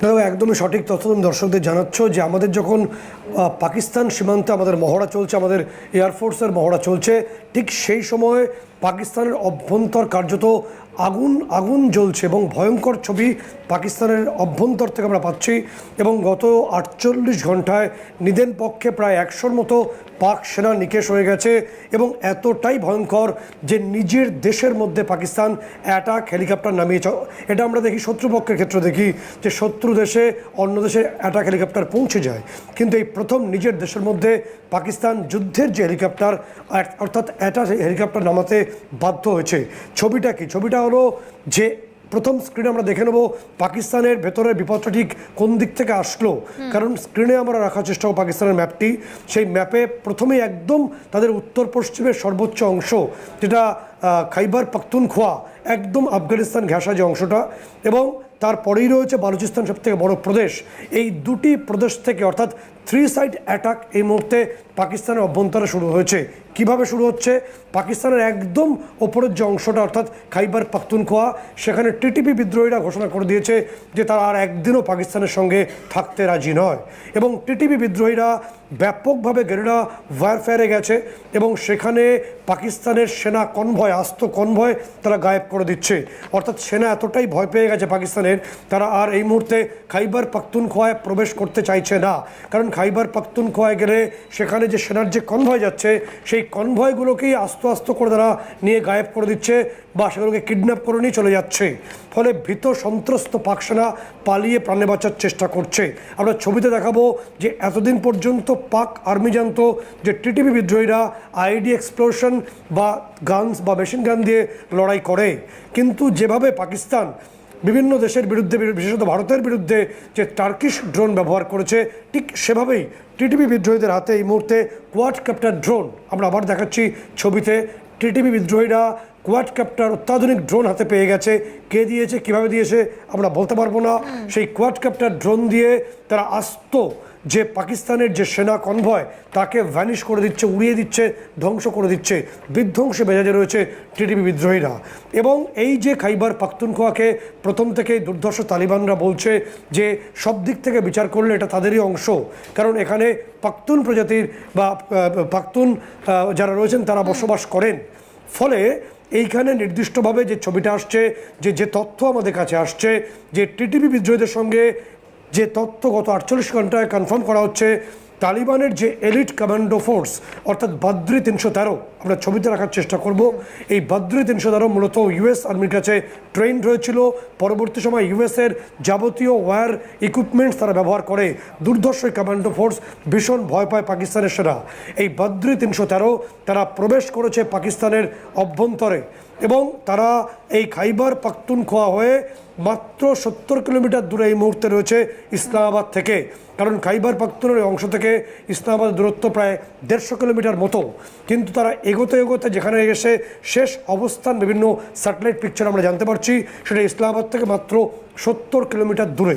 Todo একদমই সঠিক তথ্য তুমি দর্শকদের জানাচ্ছ যে আমাদের যখন পাকিস্তান সীমান্তে আমাদের মহড়া চলছে, আমাদের এয়ারফোর্সের মহড়া চলছে, ঠিক সেই সময় পাকিস্তানের অভ্যন্তর কার্যত আগুন আগুন জ্বলছে এবং ভয়ঙ্কর ছবি পাকিস্তানের অভ্যন্তর থেকে আমরা পাচ্ছি এবং গত আটচল্লিশ ঘন্টায় নিদেন পক্ষে প্রায় একশোর মতো পাক সেনা নিকেশ হয়ে গেছে এবং এতটাই ভয়ঙ্কর যে নিজের দেশের মধ্যে পাকিস্তান অ্যাটাক হেলিকপ্টার নামিয়েছে। এটা আমরা দেখি শত্রুপক্ষের ক্ষেত্রে দেখি যে শত্রু দেশে অন্য দেশে অ্যাটাক হেলিকপ্টার পৌঁছে যায়। কিন্তু এই প্রথম নিজের দেশের মধ্যে পাকিস্তান যুদ্ধের যে হেলিকপ্টার অর্থাৎ অ্যাটাক হেলিকপ্টার নামাতে বাধ্য হয়েছে। ছবিটা কি? ছবিটা হলো যে প্রথম স্ক্রিনে আমরা দেখে নেব পাকিস্তানের ভেতরের বিপদটা ঠিক কোন দিক থেকে আসলো। কারণ স্ক্রিনে আমরা রাখার চেষ্টা করব পাকিস্তানের ম্যাপটি সেই ম্যাপে প্রথমেই একদম তাদের উত্তর পশ্চিমের সর্বোচ্চ অংশ যেটা খাইবার পাখতুনখোয়া একদম আফগানিস্তান ঘেঁষা যে অংশটা। এবং তারপরেই রয়েছে বালুচিস্তান সব থেকে বড় প্রদেশ। এই দুটি প্রদেশ থেকে অর্থাৎ থ্রি সাইড অ্যাটাক এই মুহূর্তে পাকিস্তানের অভ্যন্তরে শুরু হয়েছে। কীভাবে শুরু হচ্ছে? পাকিস্তানের একদম ওপরের যে অংশটা অর্থাৎ খাইবার পাখতুনখোয়া, সেখানে টিটিপি বিদ্রোহীরা ঘোষণা করে দিয়েছে যে তারা আর একদিনও পাকিস্তানের সঙ্গে থাকতে রাজি নয়। এবং টিটিপি বিদ্রোহীরা ব্যাপকভাবে গেরিলা ওয়ারফেয়ারে গেছে এবং সেখানে পাকিস্তানের সেনা কনভয়, আস্ত কনভয় তারা গায়েব করে দিচ্ছে। অর্থাৎ সেনা এতটাই ভয় পেয়ে গেছে পাকিস্তানের তারা আর এই মুহূর্তে খাইবার পাখতুনখোয়ায় প্রবেশ করতে চাইছে না। কারণ খাইবার পাখতুনখোয়ায় গেলে সেখানে যে সেনার যে কনভয় যাচ্ছে, সেই কনভয়গুলোকেই আস্ত আস্ত করে তারা নিয়ে গায়েব করে দিচ্ছে বা সেগুলোকে কিডন্যাপ করে নিয়ে চলে যাচ্ছে। ফলে ভীত সন্ত্রস্ত পাক সেনা পালিয়ে প্রাণে বাঁচার চেষ্টা করছে। আমরা ছবিতে দেখাবো যে এতদিন পর্যন্ত পাক আর্মি জানতো যে টিটিপি বিদ্রোহীরা আইডি এক্সপ্লোশন বা গানস বা মেশিন গান দিয়ে লড়াই করে। কিন্তু যেভাবে পাকিস্তান বিভিন্ন দেশের বিরুদ্ধে বিশেষত ভারতের বিরুদ্ধে যে টার্কিশ ড্রোন ব্যবহার করেছে ঠিক সেভাবেই টিটিপি বিদ্রোহীদের হাতে এই মুহূর্তে কোয়াড ক্যাপ্টার ড্রোন আমরা আবার দেখাচ্ছি ছবিতে টিটিপি বিদ্রোহীরা কোয়াড ক্যাপ্টার অত্যাধুনিক ড্রোন হাতে পেয়ে গেছে। কে দিয়েছে কীভাবে দিয়েছে আমরা বলতে পারব না। সেই কোয়াড ক্যাপ্টার ড্রোন দিয়ে তারা আস্ত যে পাকিস্তানের যে সেনা কনভয়, তাকে ভ্যানিশ করে দিচ্ছে, উড়িয়ে দিচ্ছে, ধ্বংস করে দিচ্ছে, বিধ্বংসী মেজাজে রয়েছে টিডিপি বিদ্রোহীরা। এবং এই যে খাইবার পাখতুনখোয়াকে প্রথম থেকেই দুর্ধর্ষ তালিবানরা বলছে যে সব দিক থেকে বিচার করলে এটা তাদেরই অংশ। কারণ এখানে পাখতুন প্রজাতির বা পাখতুন যারা রয়েছেন তারা বসবাস করেন। ফলে এইখানে নির্দিষ্টভাবে যে ছবিটা আসছে, যে যে তথ্য আমাদের কাছে আসছে, যে টিটিপি বিদ্রোহীদের সঙ্গে যে তথ্য গত আটচল্লিশ ঘন্টায় কনফার্ম করা হচ্ছে, তালিবানের যে এলিট কমান্ডো ফোর্স অর্থাৎ বাদ্রি তিনশো তেরো আমরা ছবিতে রাখার চেষ্টা করব। এই বাদ্রি তিনশো তেরো মূলত ইউএস আর্মির কাছে ট্রেন রয়েছিল। পরবর্তী সময় ইউএসের যাবতীয় ওয়্যার ইকুইপমেন্টস তারা ব্যবহার করে। দুর্ধর্ষ কমান্ডো ফোর্স ভীষণ ভয় পায় পাকিস্তানের সেনা। এই বাদ্রি তিনশো তেরো তারা প্রবেশ করেছে পাকিস্তানের অভ্যন্তরে এবং তারা এই খাইবার পাখতুনখোয়া হয়ে মাত্র সত্তর কিলোমিটার দূরে এই মুহূর্তে রয়েছে ইসলামাবাদ থেকে। কারণ খাইবার পাখতুনের অংশ থেকে ইসলামাবাদের দূরত্ব প্রায় দেড়শো কিলোমিটার মতো। কিন্তু তারা এগোতে এগোতে যেখানে এসে শেষ অবস্থান বিভিন্ন স্যাটেলাইট পিকচার আমরা জানতে পারছি, সেটা ইসলামাবাদ থেকে মাত্র সত্তর কিলোমিটার দূরে।